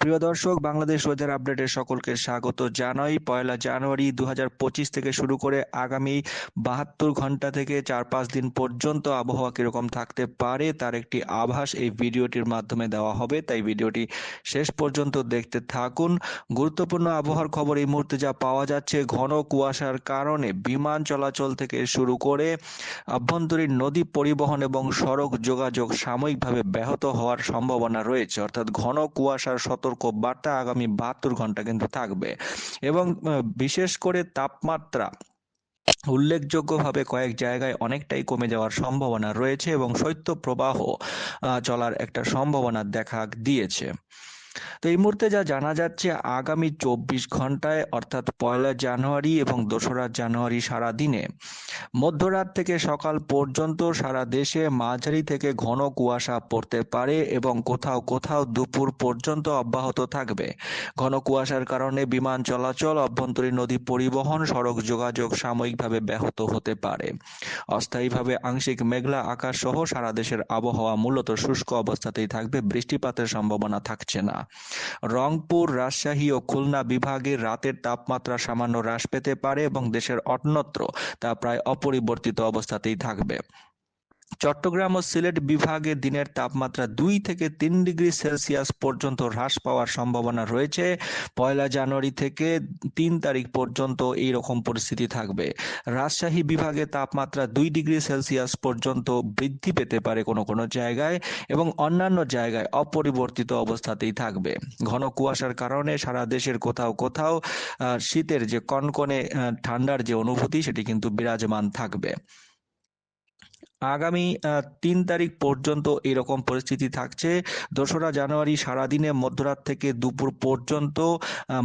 প্রিয় দর্শক, বাংলাদেশ ওয়েদার আপডেটের সকলকে স্বাগত জানাই। পয়লা জানুয়ারি দু হাজার পঁচিশ থেকে শুরু করে আগামী বাহাত্তর ঘণ্টা থেকে চার পাঁচ দিন পর্যন্ত আবহাওয়া কীরকম থাকতে পারে তার একটি আভাস এই ভিডিওটির মাধ্যমে দেওয়া হবে। তাই ভিডিওটি শেষ পর্যন্ত দেখতে থাকুন। গুরুত্বপূর্ণ আবহাওয়ার খবর এই মুহূর্তে যা পাওয়া যাচ্ছে, ঘন কুয়াশার কারণে বিমান চলাচল থেকে শুরু করে আভ্যন্তরীণ নদী পরিবহন এবং সড়ক যোগাযোগ সাময়িকভাবে ব্যাহত হওয়ার সম্ভাবনা রয়েছে। অর্থাৎ ঘন কুয়াশার সতর্ক বার্তা আগামী বাহাত্তর ঘণ্টা কিন্তু থাকবে। এবং বিশেষ করে তাপমাত্রা উল্লেখযোগ্যভাবে কয়েক জায়গায় অনেকটাই কমে যাওয়ার সম্ভাবনা রয়েছে এবং শৈত্য প্রবাহ চলার একটা সম্ভাবনা দেখা দিয়েছে। তো এই মুহূর্তে যা জানা যাচ্ছে, আগামী চব্বিশ ঘন্টায়, অর্থাৎ পয়লা জানুয়ারি এবং দোসরা জানুয়ারি সারা দিনে মধ্যরাত থেকে সকাল পর্যন্ত সারা দেশে মাঝারি থেকে ঘন কুয়াশা পড়তে পারে এবং কোথাও কোথাও দুপুর পর্যন্ত অব্যাহত থাকবে। ঘন কুয়াশার কারণে বিমান চলাচল, অভ্যন্তরীণ নদী পরিবহন, সড়ক যোগাযোগ সাময়িকভাবে ব্যাহত হতে পারে। অস্থায়ীভাবে আংশিক মেঘলা আকাশ সহ সারা দেশের আবহাওয়া মূলত শুষ্ক অবস্থাতেই থাকবে, বৃষ্টিপাতের সম্ভাবনা থাকছে না। রংপুর, রাজশাহী ও খুলনা বিভাগে রাতের তাপমাত্রা সামান্য হ্রাস পেতে পারে এবং দেশের অন্যত্র তা প্রায় অপরিবর্তিত অবস্থাতেই থাকবে। চট্টগ্রাম ও সিলেট বিভাগে দিনের তাপমাত্রা দুই থেকে তিন ডিগ্রি সেলসিয়াস পর্যন্ত হ্রাস পাওয়ার সম্ভাবনা রয়েছে। পয়লা জানুয়ারি থেকে তিন তারিখ পর্যন্ত এই রকম পরিস্থিতি থাকবে। রাজশাহী বিভাগে তাপমাত্রা দুই ডিগ্রি সেলসিয়াস পর্যন্ত বৃদ্ধি পেতে পারে কোনো কোনো জায়গায় এবং অন্যান্য জায়গায় অপরিবর্তিত অবস্থাতেই থাকবে। ঘন কুয়াশার কারণে সারা দেশের কোথাও কোথাও শীতের যে কনকনে ঠান্ডার যে অনুভূতি সেটি কিন্তু বিরাজমান থাকবে। আগামী তিন তারিখ পর্যন্ত এরকম পরিস্থিতি থাকছে। দোসরা জানুয়ারি সারাদিনে মধ্যরাত থেকে দুপুর পর্যন্ত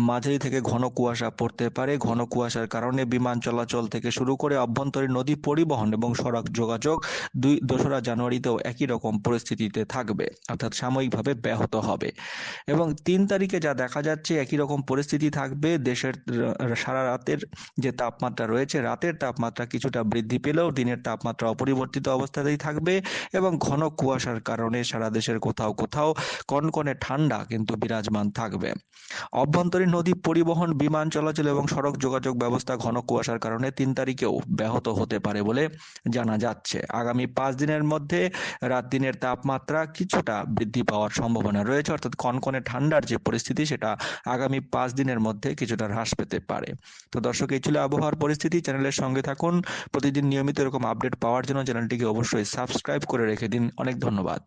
মাঝারি থেকে ঘন কুয়াশা পড়তে পারে। ঘন কুয়াশার কারণে বিমান চলাচল থেকে শুরু করে অভ্যন্তরীণ নদী পরিবহন এবং সড়ক যোগাযোগ দুই, দোসরা জানুয়ারিতেও একই রকম পরিস্থিতিতে থাকবে, অর্থাৎ সাময়িকভাবে ব্যাহত হবে। এবং তিন তারিখে যা দেখা যাচ্ছে, একই রকম পরিস্থিতি থাকবে। দেশের সারা রাতের যে তাপমাত্রা রয়েছে, রাতের তাপমাত্রা কিছুটা বৃদ্ধি পেলেও দিনের তাপমাত্রা অপরিবর্তিত পরিবর্তিত অবস্থাতেই থাকবে এবং ঘন কুয়াশার কারণে সারা দেশের কোথাও কোথাও কনকনে ঠান্ডা কিন্তু বিরাজমান থাকবে। অভ্যন্তরীণ নদী পরিবহন, বিমান চলাচল এবং সড়ক যোগাযোগ ব্যবস্থা ঘন কুয়াশার কারণে তিন তারিখেও ব্যাহত হতে পারে বলে জানা যাচ্ছে। আগামী পাঁচ দিনের মধ্যে রাত দিনের তাপমাত্রা কিছুটা বৃদ্ধি পাওয়ার সম্ভাবনা রয়েছে, অর্থাৎ কনকনে ঠান্ডার যে পরিস্থিতি সেটা আগামী পাঁচ দিনের মধ্যে কিছুটা হ্রাস পেতে পারে। তো দর্শক, এই ছিল আবহাওয়ার পরিস্থিতি। চ্যানেলের সঙ্গে থাকুন। প্রতিদিন নিয়মিত এরকম আপডেট পাওয়ার জন্য চ্যানেলটিকে অবশ্যই সাবস্ক্রাইব করে রেখে দিন। অনেক ধন্যবাদ।